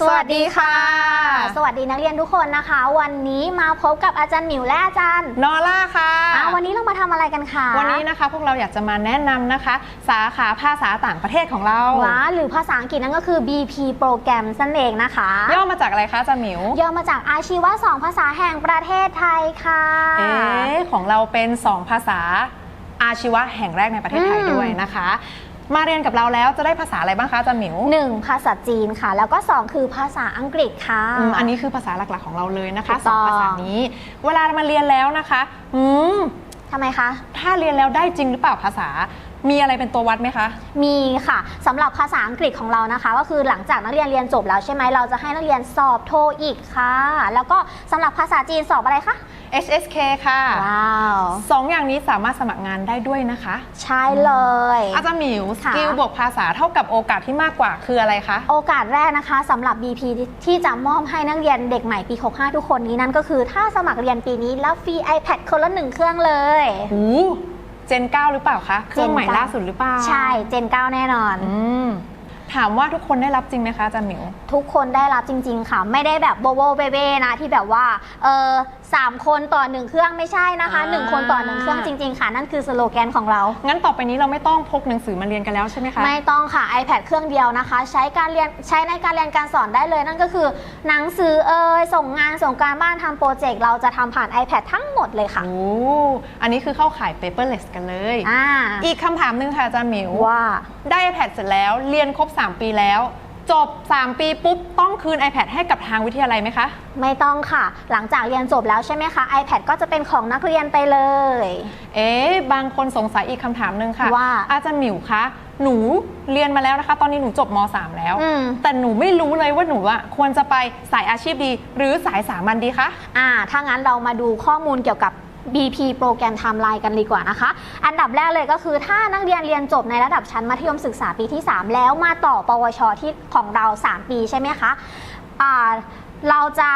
สวัสดีค่ะ สวัสดีนักเรียนทุกคนนะคะ วันนี้มาพบกับอาจารย์หมิวและอาจารย์นอล่าค่ะอะ วันนี้เรามาทำอะไรกันคะวันนี้นะคะ พวกเราอยากจะมาแนะนำนะคะ สาขาภาษาต่างประเทศของเราว้าหรือภาษาอังกฤษนั่นก็คือ BP โปรแกรมนั่นเองนะคะย่อมาจากอะไรคะอาจารย์หมิวย่อมาจากอาชีวะสองภาษาแห่งประเทศไทยค่ะเอ๊ะของเราเป็น 2 ภาษาอาชีวะแห่งแรกในประเทศไทยอืมด้วยนะคะ มาเรียนกับเราแล้วจะได้ภาษาอะไรบ้างคะอาจารย์หมิวหนึ่งภาษาจีนค่ะ แล้วก็สองคือภาษาอังกฤษค่ะ อืมอันนี้คือภาษาหลักๆของเราเลยนะคะถูกสต้ออง งภาษานี้ เวลามาเรียนแล้วนะคะอืมทำไมคะ ถ้าเรียนแล้วได้จริงหรือเปล่าภาษา มีอะไรเป็นตัววัดไหมคะ มีค่ะสำหรับภาษาอังกฤษของเรานะคะ ก็คือหลังจากนักเรียนเรียนจบแล้วใช่ไหมเราจะให้นักเรียนสอบโทอีกค่ะ แล้วก็สำหรับภาษาจีนสอบอะไรคะ HSK ค่ะว้าวสองอย่างนี้สามารถสมัครงานได้ด้วยนะคะ ใช่เลย อาจารย์หมิวสค่ะ กิลบวกภาษาเท่ากับโอกาสที่มากกว่าคืออะไรคะ โอกาสแรกนะคะสำหรับ BP ที่จะมอบให้นักเรียนเด็กใหม่ปี 65 ทุกคนนี้นั่นก็คือ ถ้าสมัครเรียนปีนี้รับฟรี iPad คนละหนึ่งเครื่องเลย หู เจน 9 หรือเปล่าคะ เครื่องใหม่ Gen 9ล่าสุดหรือเปล่า ใช่เจน 9 แน่นอนอืมถามว่าทุกคนได้รับจริงไหมคะอาจารย์หมิว ทุกคนได้รับจริง ๆ ค่ะ ไม่ได้แบบโบโบเบเบ้นะที่แบบว่า เออ สามคนต่อหนึ่งเครื่องไม่ใช่นะคะหนึ่งคนต่อหนึ่งเครื่องจริง ๆ ค่ะ นั่นคือสโลแกนของเรา งั้นต่อไปนี้เราไม่ต้องพกหนังสือมาเรียนกันแล้วใช่ไหมคะ ไม่ต้องค่ะ iPad เครื่องเดียวนะคะ ใช้การเรียนใช้ในการเรียนการสอนได้เลย นั่นก็คือ หนังสือเอ่ยส่งงานส่งการบ้านทำโปรเจกต์เราจะทำผ่าน iPad ทั้งหมดเลยค่ะโอ้ อันนี้คือเข้าขาย paperless กันเลย อ่าอีกคำถามหนึงค่ะอาจารย์หมิว ว่า ได้ iPad เสร็จแล้ว เรียนครบ 3 ปีแล้ว จบ 3 ปีปุ๊บ ต้องคืน iPad ให้กับทางวิทยาลัยไหมคะ ไม่ต้องค่ะ หลังจากเรียนจบแล้วใช่ไหมคะ iPad ก็จะเป็นของนักเรียนไปเลย เอ๊ะบางคนสงสัยอีกคำถามหนึ่งค่ะว่าอาจารย์หมิวคะหนูเรียนมาแล้วนะคะ ตอนนี้หนูจบม .3 แล้ว อืม แต่หนูไม่รู้เลยว่าหนูอะควรจะไปสายอาชีพดี หรือสายสามัญดีคะ อ่า ถ้างั้นเรามาดูข้อมูลเกี่ยวกับ BP โปรแกรมไทม์ไลน์กันดีกว่านะคะ อันดับแรกเลยก็คือถ้านักเรียนเรียนจบในระดับชั้นมัธยมศึกษาปีที่ 3 แล้วมาต่อปวชที่ของเรา 3 ปีใช่ไหมคะอ่าเราจะ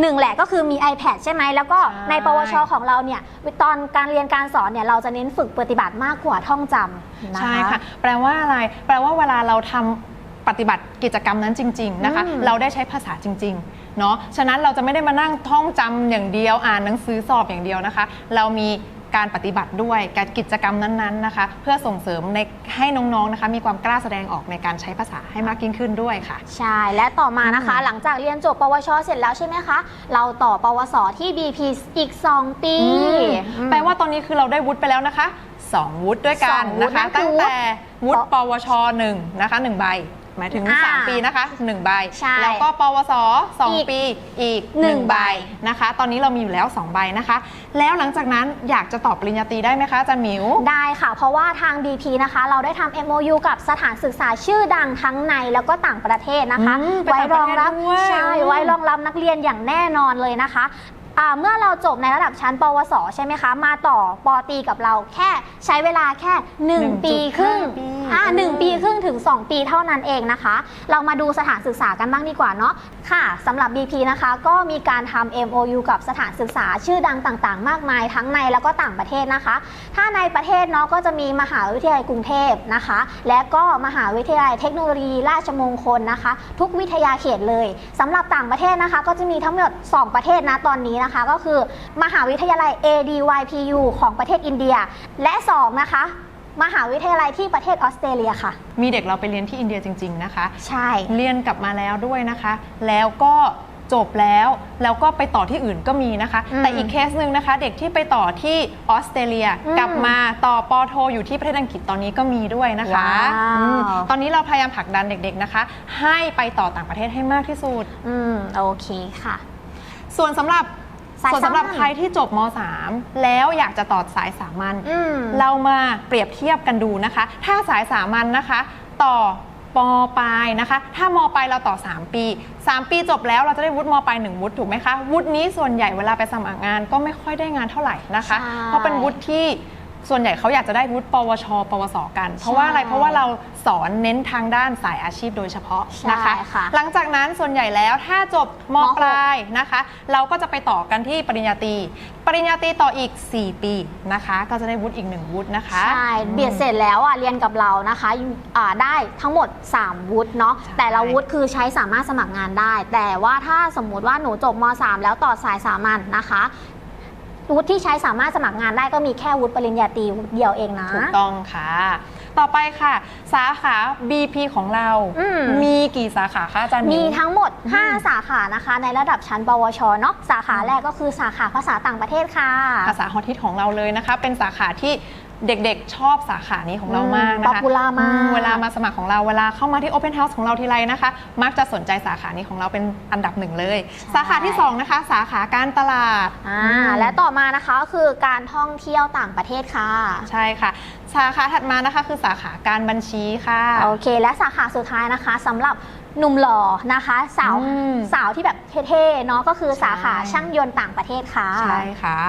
หนึ่งแหละก็คือมี iPad ใช่ไหมแล้วก็ใช่ในปวชของเราเนี่ยตอนการเรียนการสอนเนี่ยเราจะเน้นฝึกปฏิบัติมากกว่าท่องจำนะคะใช่ค่ะ แปลว่าอะไร แปลว่าเวลาเราทำปฏิบัติกิจกรรมนั้นจริง ๆ นะคะอืมเราได้ใช้ภาษาจริง ๆ เนาะฉะนั้นเราจะไม่ได้มานั่งท่องจำอย่างเดียวอ่านหนังสือสอบอย่างเดียวนะคะ เรามีการปฏิบัติด้วยการกิจกรรมนั้นๆนะคะ เพื่อส่งเสริมในให้น้องๆนะคะ มีความกล้าแสดงออกในการใช้ภาษาให้มากยิ่งขึ้นด้วยค่ะ ใช่ และต่อมานะคะอืมหลังจากเรียนจบปวช เสร็จแล้วใช่ไหมคะ เราต่อปวสที่ BP อีก 2 ปีอืมแปลว่าตอนนี้คือเราได้วุฒิไปแล้วนะคะ 2 วุฒิด้วยกันสองวุฒินะคะนั่นคือตั้งแต่วุฒิปปวช1นะคะ1ใบ หมายถึง อ่า3 ปีนะคะ1ใบ ใช่แล้วก็ปวส อีก2 ปีอีก หนึ่ง1 ใบใบ นะคะ ตอนนี้เรามีอยู่แล้ว 2 ใบนะคะ แล้วหลังจากนั้นอยากจะตอบปริญญาตรีได้ไหมคะอาจารย์หมิว ได้ค่ะ เพราะว่าทาง BP นะคะ เราได้ทำ MOU กับสถานศึกษาชื่อดังทั้งในแล้วก็ต่างประเทศนะคะ อืมไปไว้ต่างรประเทศองรับด้วยใช่ อืมไว้รองรับนักเรียนอย่างแน่นอนเลยนะคะ อ่าเมื่อเราจบในระดับชั้น ปวส ใช่ไหมคะ มาต่อปอตรีกับเราแค่ใช้เวลาแค่ 1 ปีครึ่งปี อ่าหนึ่งอืมปีครึ่งถึง 2 ปีเท่านั้นเองนะคะ เรามาดูสถานศึกษากันบ้างดีกว่าเนาะค่ะสำหรับ BP นะคะ ก็มีการทำ MOU กับสถานศึกษาชื่อดังต่างๆ มากมายทั้งในแล้วก็ต่างประเทศนะคะ ถ้าในประเทศเนาะก็จะมีมหาวิทยาลัยกรุงเทพนะคะ และก็มหาวิทยาลัยเทคโนโลยี ราชมงคลนะคะ ทุกวิทยาเขตเลยสำหรับต่างประเทศนะคะ ก็จะมีทั้งหมด 2 ประเทศนะตอนนี้นะคะ ก็คือมหาวิทยาลัย ADYPU ของประเทศอินเดีย และ2นะคะมหาวิทยาลัยที่ประเทศออสเตรเลียค่ะ มีเด็กเราไปเรียนที่อินเดียจริง ๆ นะคะ ใช่ เรียนกลับมาแล้วด้วยนะคะ แล้วก็จบแล้วแล้วก็ไปต่อที่อื่นก็มีนะคะอืมแต่อีกเคสหนึ่งนะคะ เด็กที่ไปต่อที่ออสเตรเลียอืมกลับมาต่อปอโท อยู่ที่ประเทศอังกฤษตอนนี้ก็มีด้วยนะคะว้าวอืมตอนนี้เราพยายามผลักดันเด็กๆนะคะ ให้ไปต่อต่างประเทศให้มากที่สุดอืมโอเคค่ะ ส่วนสำหรับ สายส่วนสำหรับสามัญใครที่จบม .3 แล้วอยากจะต่อสายสามัญอืมเรามาเปรียบเทียบกันดูนะคะ ถ้าสายสามัญนะคะ ต่อปปลายนะคะ ถ้ามปลายเราต่อ 3 ปี 3 ปีจบแล้วเราจะได้วุฒิมปลาย1วุฒิถูกไหมคะวุฒินี้ส่วนใหญ่เวลาไปสมัครงานก็ไม่ค่อยได้งานเท่าไหร่นะคะใช่เพราะเป็นวุฒิที่ส่วนใหญ่เขาอยากจะได้วุฒิปวช ปวส กัน เพราะว่าอะไรใช่เพราะว่าเรา สอนเน้นทางด้านสายอาชีพโดยเฉพาะใช่นะคะ ค่ะหลังจากนั้นส่วนใหญ่แล้วถ้าจบมมหก ปลายนะคะ เราก็จะไปต่อกันที่ปริญญาตรีปริญญาตรีต่ออีก 4 ปีนะคะ ก็จะได้วุฒิอีก 1 วุฒินะคะใช่เบียดเสร็จแล้วอะเรียนกับเรานะคะอ่าได้ทั้งหมด 3 วุฒิเนาะใช่ แต่ละวุฒิคือใช้สามารถสมัครงานได้ แต่ว่าถ้าสมมุติว่าหนูจบม .3 แล้วต่อสายสามัญนะคะวุฒิที่ใช้สามารถสมัครงานได้ก็มีแค่วุฒิปริญญาตรีวุฒิเดียวเองนะ ถูกต้องค่ะ ต่อไปค่ะ สาขา BP ของเรา อืม มีกี่สาขาคะอาจารย์หมีวทั้งหมด 5 สาขานะคะ ในระดับชั้นปวชเนาะสาขาแรกก็คือสาขาภาษาต่างประเทศค่ะ ภาษาฮอตฮิตของเราเลยนะคะ เป็นสาขาที่ เด็กๆชอบสาขานี้ของเรามากนะคะ Popular มากอืเวลามาสมัครของเราเวลาเข้ามาที่ Open House ของเราทีไรนะคะ มักจะสนใจสาขานี้ของเราเป็นอันดับหนึ่งเลย สาขาที่ 2 นะคะ สาขาการตลาดอ่าอืมและต่อมานะคะก็คือการท่องเที่ยวต่างประเทศค่ะ ใช่ค่ะ สาขาถัดมานะคะคือสาขาการบัญชีค่ะโอเค และสาขาสุดท้ายนะคะสำหรับหนุ่มหล่อนะคะสาวอืมสาวที่แบบเท่ๆเนาะก็คือสาขาใช่ช่างยนต์ต่างประเทศค่ะใช่ค่ะ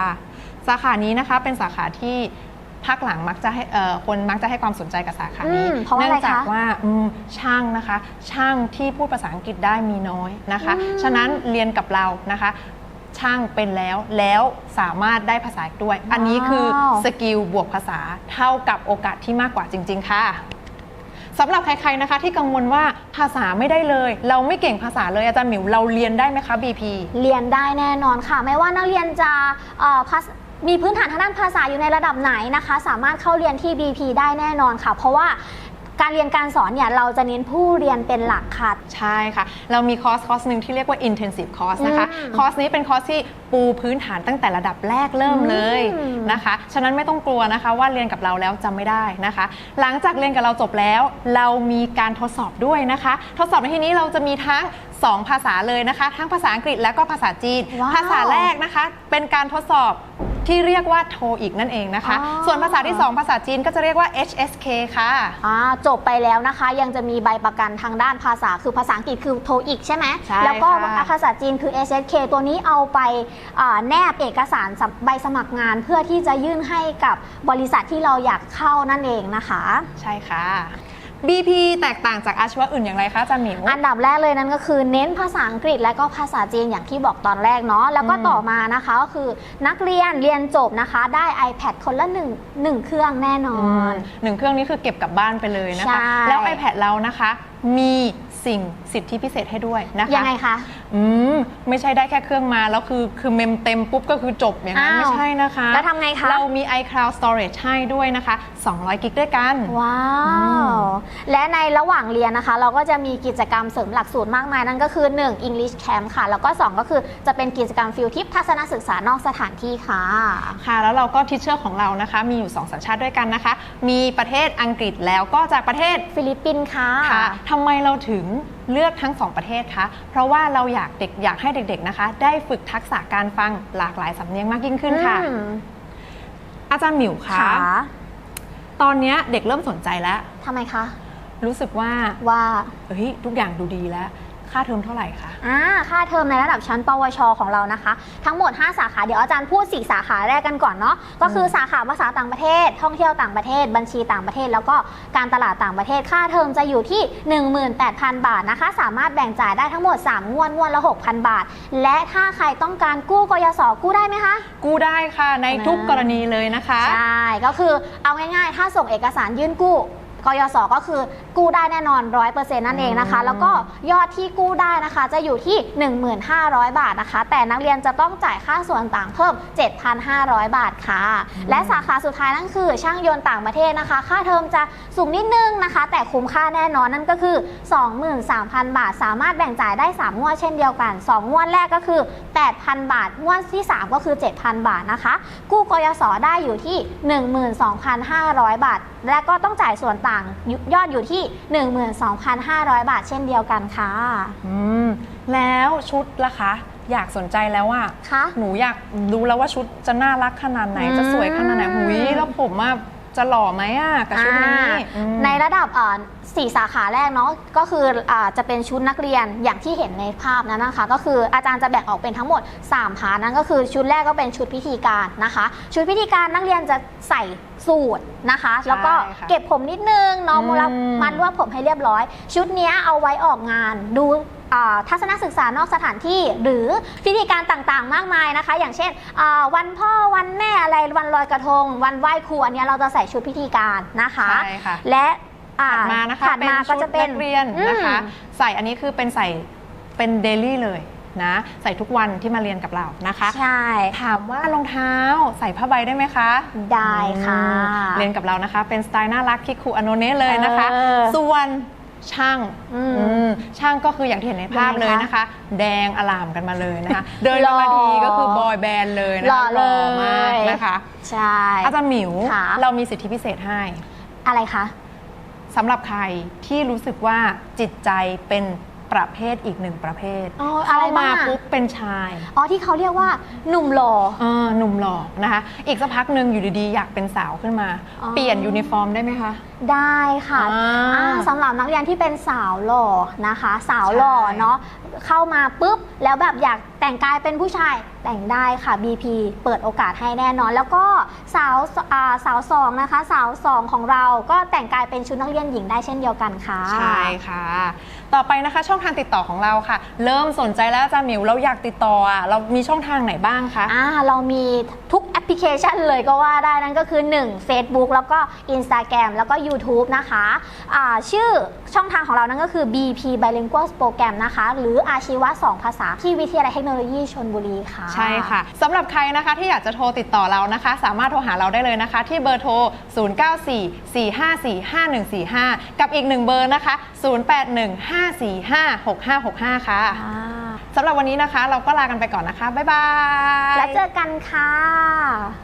สาขานี้นะคะเป็นสาขาที่ ภาคหลังมักจะให้เอ่อคนมักจะให้ความสนใจกับสาขานี้ อืมเพราะว่าเนื่อะไรองจากคะว่าอืมช่างนะคะ ช่างที่พูดภาษาอังกฤษได้มีน้อยนะคะอืมฉะนั้นเรียนกับเรานะคะ ช่างเป็นแล้วแล้วสามารถได้ภาษาอีกด้วย อันนี้คือว้าว สกิลบวกภาษาเท่ากับโอกาสที่มากกว่าจริง ๆ ค่ะ สำหรับใครๆนะคะที่กังวลว่าภาษาไม่ได้เลย เราไม่เก่งภาษาเลยอาจารย์หมิวเราเรียนได้ไหมคะ BP เรียนได้แน่นอนค่ะ ไม่ว่านักเรียนจะเอ่อภาษ มีพื้นฐานทางด้านภาษาอยู่ในระดับไหนนะคะ สามารถเข้าเรียนที่ BP ได้แน่นอนค่ะ เพราะว่าการเรียนการสอนเนี่ยเราจะเน้นผู้เรียนเป็นหลักค่ะ ใช่ค่ะ เรามีคอร์สคอร์สหนึ่งที่เรียกว่า intensive course นะคะอืมคอร์สนี้เป็นคอร์สที่ปูพื้นฐานตั้งแต่ระดับแรกเริ่มเลยอืมนะคะ ฉะนั้นไม่ต้องกลัวนะคะว่าเรียนกับเราแล้วจำไม่ได้นะคะ หลังจากเรียนกับเราจบแล้ว เรามีการทดสอบด้วยนะคะ ทดสอบในที่นี้เราจะมีทั้ง2ภาษาเลยนะคะ ทั้งภาษาอังกฤษและก็ภาษาจีนว้าวภาษาแรกนะคะ เป็นการทดสอบ ที่เรียกว่าโทอีกนั่นเองนะคะ อ๋อ ส่วนภาษาที่สองภาษาจีนก็จะเรียกว่า HSK ค่ะ อ่าจบไปแล้วนะคะ ยังจะมีใบประกันทางด้านภาษาคือภาษาอังกฤษคือโทอีกใช่ไหมใช่แล้วก็ค่ะ ภาษาจีนคือ SSK ตัวนี้เอาไปอ่าแนบเอกสารสำใบสมัครงานเพื่อที่จะยื่นให้กับบริษัทที่เราอยากเข้านั่นเองนะคะ ใช่ค่ะ BP แตกต่างจากอาชีวะอื่นอย่างไรคะอาจารย์หมิว อันดับแรกเลยนั่นก็คือเน้นภาษาอังกฤษและก็ภาษาจีนอย่างที่บอกตอนแรกเนาะแล้วก็อืมต่อมานะคะก็คือนักเรียนเรียนจบนะคะ ได้ iPad คนละหนึ่งหนึ่งเครื่องแน่นอน หนึ่งเครื่องนี้คือเก็บกลับบ้านไปเลยนะใช่ คะ แล้ว iPad เรานะคะ มีสิ่งสิทธิพิเศษให้ด้วยนะคะยังไงคะ อืมไม่ใช่ได้แค่เครื่องมา แล้วคือคือเมมเต็มปุ๊บก็คือจบอย่างนั้นอ้าวไม่ใช่นะคะ แล้วทำไงคะ เรามี iCloud Storage ให้ด้วยนะคะ 200 กิกด้วยกัน ว้าอืวมและในระหว่างเรียนนะคะ เราก็จะมีกิจกรรมเสริมหลักสูตรมากมาย นั่นก็คือ 1 English Camp ค่ะ แล้วก็ 2 ก็คือจะเป็นกิจกรรมฟิลทิปทัศนศึกษานอกสถานที่ค่ะ ค่ะ แล้วเราก็ทิเชอร์ของเรานะคะ มีอยู่ 2 สัญชาติด้วยกันนะคะ มีประเทศอังกฤษแล้วก็จากประเทศฟิลิปปินส์ค่ะค่ะทำไมเราถึงเลือกทั้งสองประเทศคะ เพราะว่าเราอยากเด็กอยากให้เด็กๆนะคะ ได้ฝึกทักษะการฟังหลากหลายสำเนียงมากยิ่งขึ้นค่ะอืมอาจารย์หมิวคะค่ะตอนเนี้ยเด็กเริ่มสนใจแล้วทำไมคะ รู้สึกว่าว่าเฮ้ยทุกอย่างดูดีแล้ว ค่าเทอมเท่าไหร่คะ อ่าค่าเทอมในระดับชั้น ปวช ของเรานะคะ ทั้งหมด 5 สาขา เดี๋ยวอาจารย์พูด 4 สาขาแรกกันก่อนเนาะ ก็คือสาขาภาษาต่างประเทศ ท่องเที่ยวต่างประเทศ บัญชีต่างประเทศ แล้วก็การตลาดต่างประเทศ ค่าเทอมจะอยู่ที่ 18,000 บาทนะคะ สามารถแบ่งจ่ายได้ทั้งหมด 3 งวด งวดละ 6,000 บาท และถ้าใครต้องการกู้กยศกู้ได้ไหมคะ กู้ได้ค่ะ ในทุกนะกรณีเลยนะคะ ใช่ ก็คือเอาง่ายๆ ถ้าส่งเอกสารยื่นกู้ กยศก็คือกู้ได้แน่นอน 100%นั่นเองนะคะอืมแล้วก็ยอดที่กู้ได้นะคะ จะอยู่ที่ 1500 บาทนะคะ แต่นักเรียนจะต้องจ่ายค่าส่วนต่างเพิ่ม 7,500 บาทค่ะ และสาขาสุดท้ายนั่นคือ ช่างยนต์ต่างประเทศนะคะ ค่าเทอมจะสูงนิดนึงนะคะ แต่คุ้มค่าแน่นอนนั่นก็คือ 23,000 บาท สามารถแบ่งจ่ายได้ 3 งวดเช่นเดียวกัน 2 งวดแรกก็คือ 8,000 บาท งวดที่ 3 ก็คือ 7,000 บาทนะคะ กู้กยศได้อยู่ที่ 12,500 บาท และก็ต้องจ่ายส่วนต่างยอดอยู่ที่ 12,500 บาทเช่นเดียวกันค่ะ อืมแล้วชุดล่ะคะ อยากสนใจแล้วอะคะหนูอยากรู้แล้วว่าชุดจะน่ารักขนาดไหนอืมจะสวยขนาดไหนหุยแล้วผมอะ จะหล่อไหมอะกับชุดนี้อ่าอืม ในระดับอ่าสี่สาขาแรกเนาะก็คืออาจะเป็นชุดนักเรียนอย่างที่เห็นในภาพนั้นนะคะ ก็คืออาจารย์จะแบ่งออกเป็นทั้งหมด3พาร์ทนั่นก็คือชุดแรกก็เป็นชุดพิธีการนะคะ ชุดพิธีการนักเรียนจะใส่สูทนะคะ แล้วก็ค่ะเก็บผมนิดนึงเนาะอืม มูลมันรวบผมให้เรียบร้อย ชุดเนี้ยเอาไว้ออกงานดูอ่า ทัศนศึกษานอกสถานที่ หรือพิธีการต่างๆ มากมายนะคะ อย่างเช่นอ่าวันพ่อวันแม่อะไรวันลอยกระทง วันไหว้ครูอันเนี้ยเราจะใส่ชุดพิธีการนะคะใช่ค่ะและอ่ถัดมานะคะถัดมาก็จะเป็นชุดนักเรียนนะคะอืมใส่อันนี้คือเป็นใส่เป็นเดลี่เลยนะใส่ทุกวันที่มาเรียนกับเรานะคะ ใช่ ถามว่ารองเท้าใส่ผ้าใบได้ไหมคะ ได้ค่ะอืมเรียนกับเรานะคะ เป็นสไตล์น่ารักคิคุอโนเนะเลยนะคะเออส่วน ช่างอืมอืมช่างก็คืออย่างที่เห็นในภาพยังไงคะเลยนะคะ แดงอลามกันมาเลยนะคะ เดินกันมาทีก็คือบอยแบนด์เลยนะหล่อคะเลย มากนะคะ ใช่ อาจารย์หมิว ค่ะ เรามีสิทธิพิเศษให้อะไรคะ สำหรับใครที่รู้สึกว่าจิตใจเป็น ประเภทอีกหนึ่งประเภทอ๋ออะไรเข้ามาบ้างอะปุ๊บเป็นชายอ๋อที่เขาเรียกว่าหนุ่มหล่อ เออหนุ่มหล่อนะคะ อีกสักพักหนึ่งอยู่ดีๆ อยากเป็นสาวขึ้นมา อ๋อ เปลี่ยนยูนิฟอร์มได้ไหมคะ ได้ค่ะอ่าอ่าสำหรับนักเรียนที่เป็นสาวหล่อนะคะ สาวหล่อใช่ เนาะเข้ามาปุ๊บแล้วแบบอยากแต่งกายเป็นผู้ชาย แต่งได้ค่ะ BP เปิดโอกาสให้แน่นอน แล้วก็สาวอ่าสาวสองนะคะ สาวสองของเราก็แต่งกายเป็นชุดนักเรียนหญิงได้เช่นเดียวกันค่ะ ใช่ค่ะ ต่อไปนะคะช่องทางติดต่อของเราค่ะ เริ่มสนใจแล้วอาจารย์หมิวเราอยากติดต่ออะเรามีช่องทางไหนบ้างคะอ่าเรามีทุกแอป พลิเคชันเลยก็ว่าได้นั่นก็คือ 1 Facebook แล้วก็ Instagram แล้วก็ YouTube นะคะอ่าชื่อช่องทางของเรานั่นก็คือ BP Bilingual Program นะคะ หรืออาชีวะ 2 ภาษาที่วิทยาลัยเทคโนโลยีชนบุรีค่ะ ใช่ค่ะสำหรับใครนะคะที่อยากจะโทรติดต่อเรานะคะ สามารถโทรหาเราได้เลยนะคะ ที่เบอร์โทร 0944545145 กับอีกหนึ่งเบอร์นะคะ 0815456565 ค่ะอ่า สำหรับวันนี้นะคะ เราก็ลากันไปก่อนนะคะ บ๊ายบาย แล้วเจอกันค่ะ